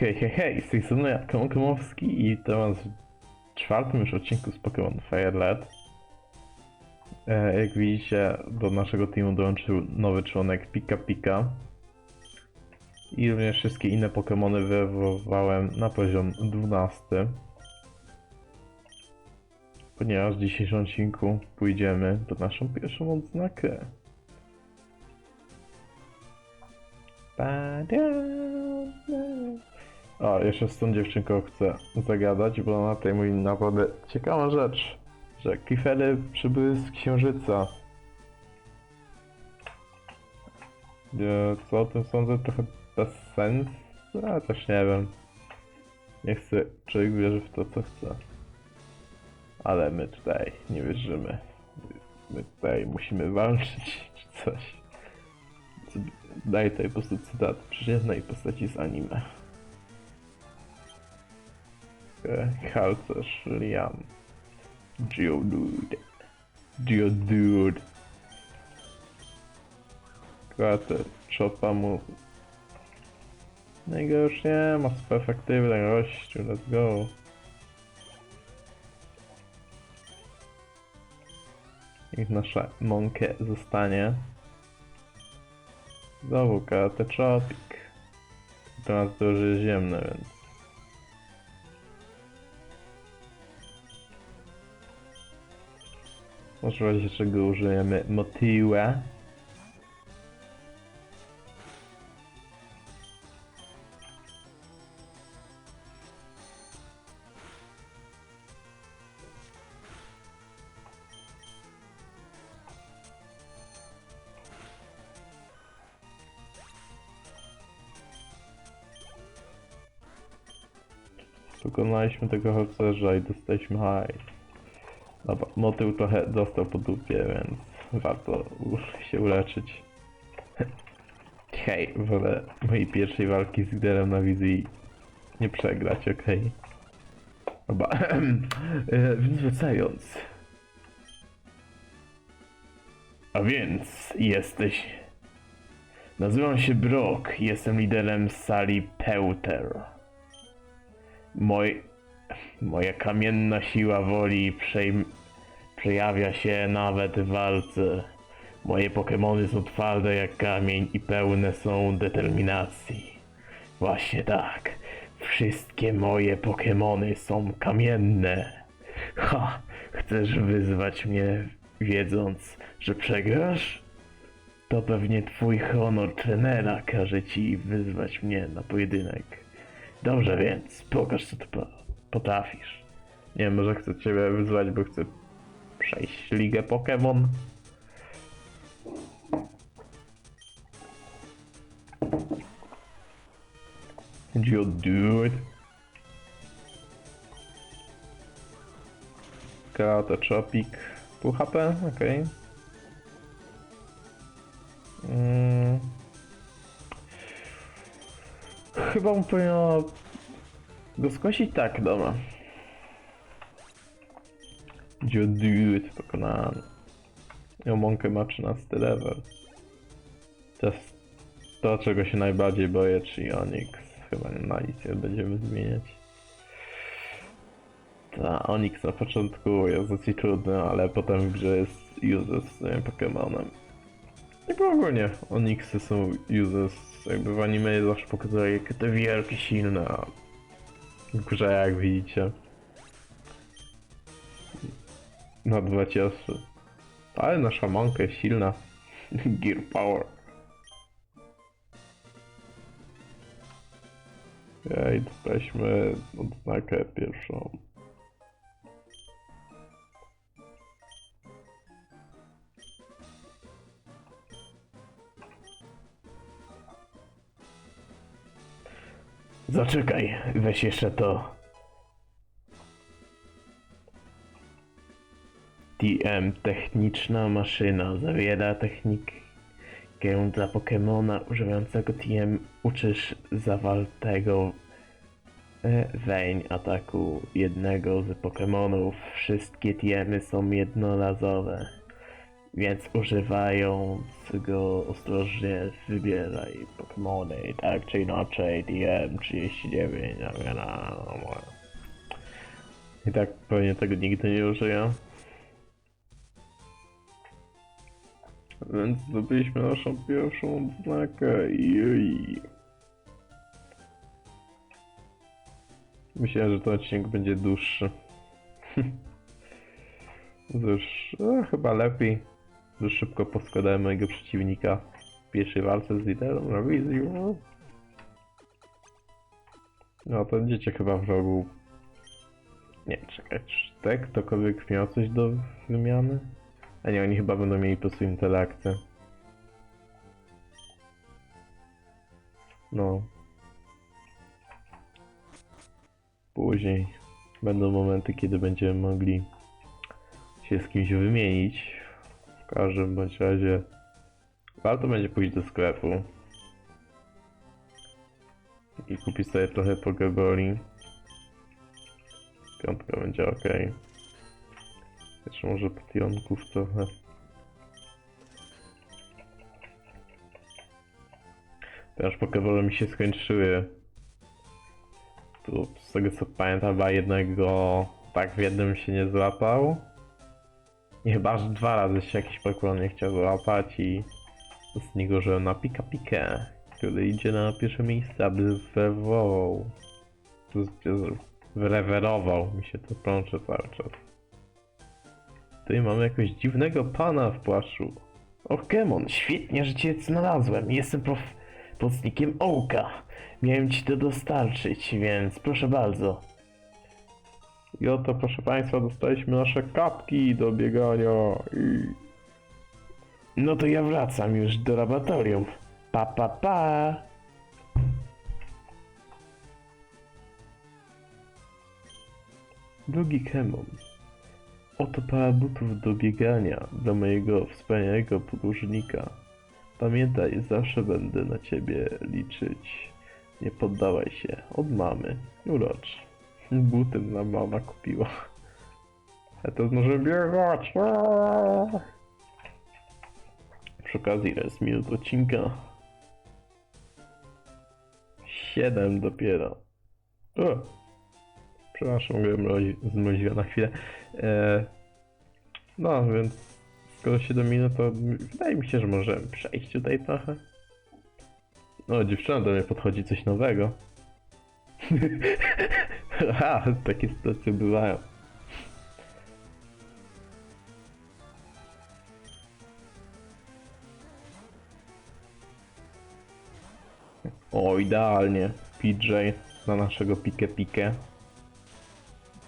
Hej, hej, hej, z tej strony ja, Kamil Komowski i to was w czwartym już odcinku z Pokémon Firelet. E, jak widzicie, do naszego teamu dołączył nowy członek Pika Pika. I również wszystkie inne Pokémony wyewoluowałem na poziom 12. Ponieważ w dzisiejszym odcinku pójdziemy po naszą pierwszą odznakę. Ba-da-da. O, jeszcze z tą dziewczynką chcę zagadać, bo ona tutaj mówi naprawdę ciekawą rzecz, że kifery przybyły z księżyca. E, Co o tym sądzę? Trochę bez sensu? Ja też nie wiem. Nie chcę, człowiek wierzy w to, co chce. Ale my tutaj nie wierzymy. My tutaj musimy walczyć, czy coś. Daj tutaj po prostu cytat przyziemnej postaci z anime. Halcerz Liam. Geodude. Geodude. Kratę czopa mu. No i go już nie ma, super efektywny gościu, let's go. Niech nasza Monkę zostanie. Znowu karate Tropic. To już jest ziemne, więc... Razie czego użyjemy motyła. Pokonaliśmy tego harcerza i dostaliśmy hajs. Dobra, motył trochę dostał po dupie, więc warto się uleczyć. Hej, wolę mojej pierwszej walki z Gderem na wizji nie przegrać, okej? Dobra, e, więc wracając. A więc jesteś... Nazywam się Brock, jestem liderem sali Pewter. Moj... Moja kamienna siła woli przejm... przejawia się nawet w walce. Moje Pokemony są twarde jak kamień i pełne są determinacji. Właśnie tak. Wszystkie moje Pokemony są kamienne. Ha! Chcesz wyzwać mnie wiedząc, że przegrasz? To pewnie twój honor trenera każe ci wyzwać mnie na pojedynek. Dobrze więc, pokaż co ty po- potrafisz. Nie wiem, może chcę ciebie wyzwać, bo chcę przejść ligę Pokémon. Geodude. Karate Tropic. Pół HP? Okej. Mm. Chyba mu powinno go skosić? Tak, dobra. Geodude pokonany. Jomonkę ma 13 level. To jest to, czego się najbardziej boję, czyli Onyx. Chyba na Alicję będziemy zmieniać. Ta, Onyx na początku jest dosyć trudny, ale potem w grze jest useless z tym Pokemonem. I ogólnie Onyxy są useless, jakby w anime zawsze pokazuje jakie te wielkie, silne, grze jak widzicie na dwa ciosy. Ale nasza manka jest silna. Gear power. Ej, dostaliśmy odznakę pierwszą. Zaczekaj, weź jeszcze to. TM techniczna maszyna zawiera technikę dla Pokemona używającego TM uczysz zawaltego e, weń ataku jednego z Pokemonów. Wszystkie TMy są jednorazowe. Więc używając go ostrożnie wybieraj Pokémony, tak czy inaczej, DM39, no, wiadomo. I tak pewnie tego nigdy nie użyję. Więc zdobyliśmy naszą pierwszą odznakę. Jej. Myślałem, że ten odcinek będzie dłuższy. Cóż, no, chyba lepiej, że szybko poskładałem mojego przeciwnika w pierwszej walce z liderem na wizji. No, no to będziecie chyba w rogu. Nie, czekaj, czy tak ktokolwiek miał coś do wymiany? A nie, oni chyba będą mieli po prostu. No. Później będą momenty, kiedy będziemy mogli się z kimś wymienić. W każdym bądź razie warto będzie pójść do sklepu i kupić sobie trochę Pokeboli. Piątka będzie ok. Jeszcze może potionków trochę. Ponieważ Pokebole mi się skończyły. Tu z tego co pamiętam chyba jednego tak w jednym się nie złapał. I chyba aż dwa razy się jakiś Pokemon nie chciał złapać i z niego że na Pika Pikę, który idzie na pierwsze miejsce, aby zrewerował. Wyrewerował mi się to plącze cały czas. Tutaj mamy jakiegoś dziwnego pana w płaszczu. Okemon, świetnie, że cię znalazłem. Jestem prof... pomocnikiem Ołka. Miałem ci to dostarczyć, więc proszę bardzo. I oto, proszę Państwa, dostaliśmy nasze kapki do biegania i... No to ja wracam już do laboratorium. Pa, pa, pa! Drugi Kemon. Oto para butów do biegania dla mojego wspaniałego podróżnika. Pamiętaj, zawsze będę na ciebie liczyć. Nie poddawaj się. Od mamy. Urocz. Buty nam mama kupiła. A to może biegać. Przy okazji ile jest minut odcinka? 7 dopiero. Przepraszam, mogłem mrozi- zmroziła na chwilę. E, no, więc skoro 7 minut, to wydaje mi się, że możemy przejść tutaj trochę. No, dziewczyna do mnie podchodzi coś nowego. Aha, takie sytuacje bywają. O, idealnie. PJ na naszego pikę pikę.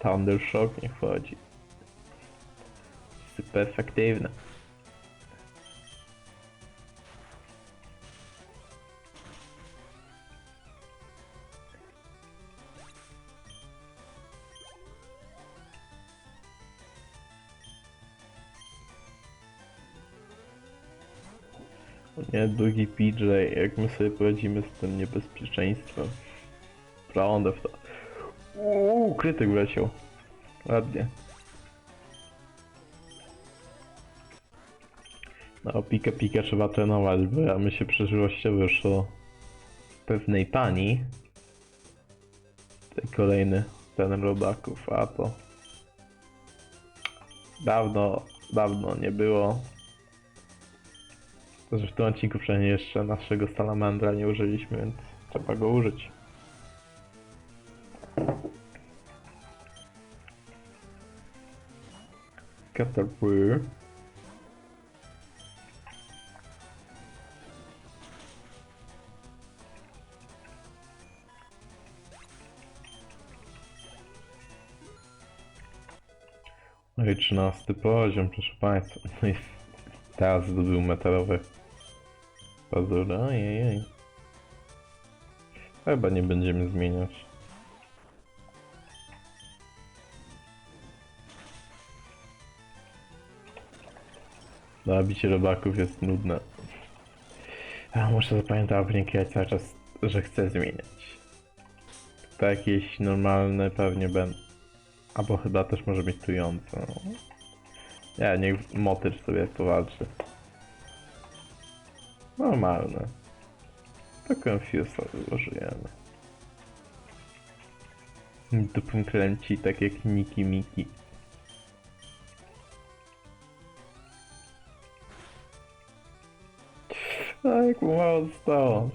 Thundershock nie wchodzi. Super efektywne. Nie, drugi PJ, jak my sobie poradzimy z tym niebezpieczeństwem. Prawda w to. Uuu, krytyk wleciał. Ładnie. No, pika pika trzeba trenować, bo ja my się przeżyłościowo wyszło pewnej pani. Tutaj kolejny ten robaków, a to dawno, dawno nie było. To, że w tym odcinku przynajmniej jeszcze naszego salamandra nie użyliśmy, więc trzeba go użyć. Caterpillar. No i 13 poziom, proszę Państwa. No teraz zdobył metalowe pazury. Ojej. Chyba nie będziemy zmieniać. Nabicie robaków jest nudne. A muszę zapamiętać wyniki cały czas, że chcę zmieniać. To jakieś normalne pewnie będą. Albo chyba też może być trujące. no. Nie, niech motyl sobie powalczy. Normalne. To Confusa wyłożyjemy. Dupym kręci, tak jak Niki Miki. Mu mało zostało.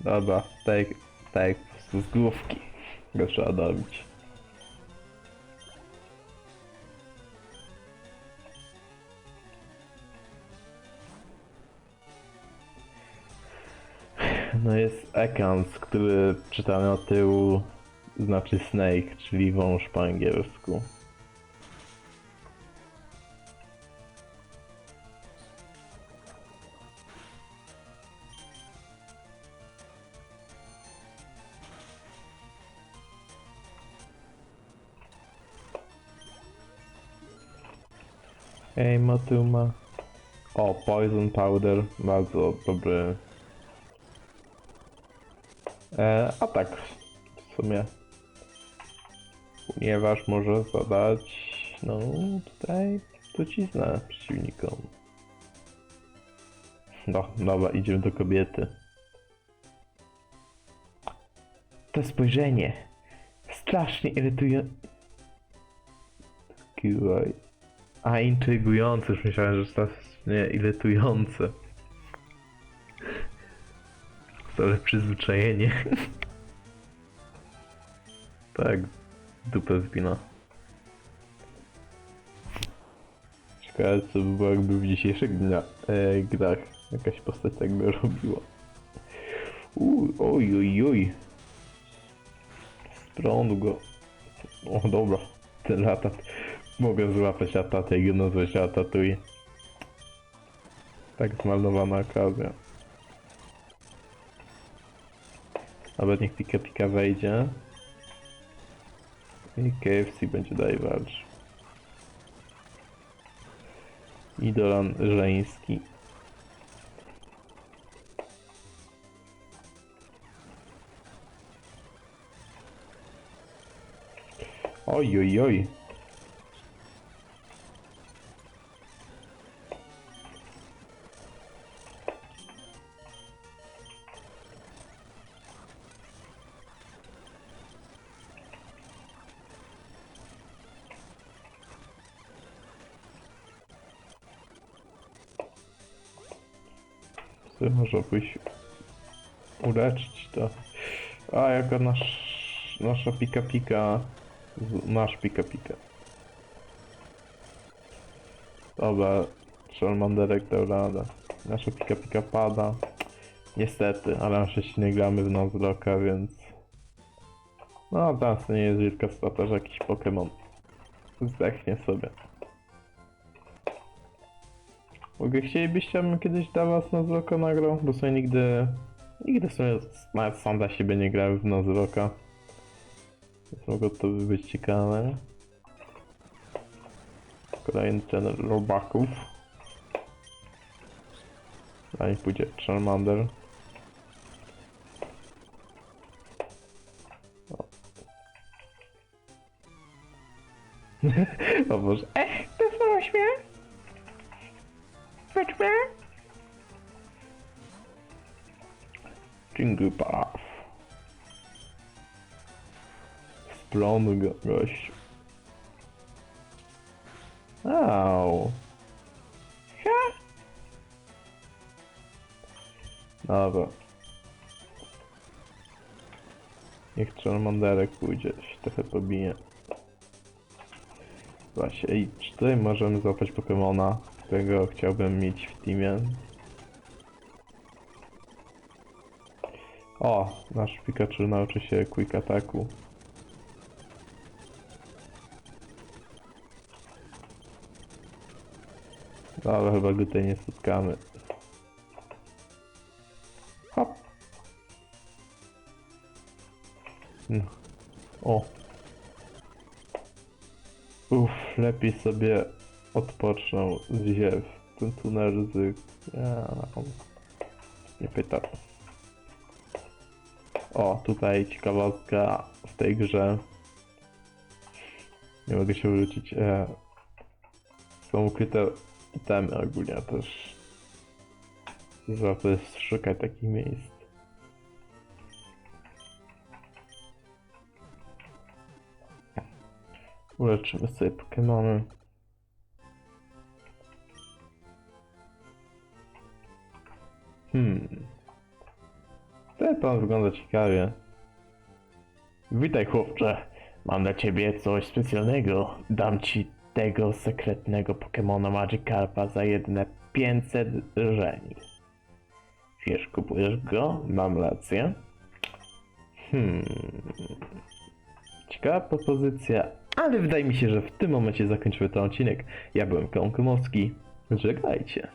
Dobra, tak, tak, po prostu z główki go trzeba dobić. No jest Ekans, który czytamy od tyłu znaczy snake, czyli wąż po angielsku. Ej, Matuma. O, Poison Powder, bardzo dobry a tak, w sumie. Ponieważ może zadać, no tutaj truciznę przeciwnikom. No, dobra, idziemy do kobiety. To spojrzenie. Strasznie irytujące. A intrygujące, już myślałem, że strasznie irytujące. Ale przyzwyczajenie. tak, dupę wpina. Ciekawe co by było jakby w dzisiejszych dnia, e, grach jakaś postać tak by robiła. Uj, oj, oj, oj. Z prądu go. O dobra, ten latat. Mogę złapać atatę i go nazwać atatuje. Tak zmarnowana okazja. Nawet niech Pika Pika wejdzie. I KFC będzie dalej walczył. I Dolan Żeński. Oj, oj, oj. Ty może byś uleczyć to. A jako nasz, nasza pika pika, nasz pika pika. Dobra, Charmanderek dał radę. Nasza pika pika pada. Niestety, ale na szczęście nie gramy w więc... No, teraz nie jest wielka strata, że jakiś Pokémon zdechnie sobie. Mogę chcielibyście, abym kiedyś dla was Nuzlocka nagrał? Bo sobie nigdy... Nigdy w sumie nawet sam dla siebie nie grałem w Nuzlocka. Więc mogło to by być ciekawe. Kolejny trener robaków. Dalej pójdzie Charmander. O, o Boże. Ech, wysłałeś mnie? Chodźmy. Jingle Path. Splony go, gościu. Au. Ha. Dobra. Niech Charmanderek pójdzie, się trochę pobije. Właśnie, i czy tutaj możemy złapać Pokemona, którego chciałbym mieć w teamie? O, nasz Pikachu nauczy się Quick Attacku. No, ale chyba go tutaj nie spotkamy. Hop. No. O. Uff, lepiej sobie odpocznął ziew. Ten tunel ryzyk. Ja, nie pytam. O, tutaj ciekawostka w tej grze. Nie mogę się wrócić. E, są ukryte itemy ogólnie też. Warto jest szukać takich miejsc. Uleczymy sobie Pokemony. Hmm. Ten pan wygląda ciekawie. Witaj chłopcze. Mam dla ciebie coś specjalnego. Dam ci tego sekretnego Pokemona Magikarpa za jedne 500 żeni. Wiesz, kupujesz go? Mam rację. Hmm. Ciekawa propozycja, ale wydaje mi się, że w tym momencie zakończymy ten odcinek. Ja byłem Klon Komowski. Żegnajcie.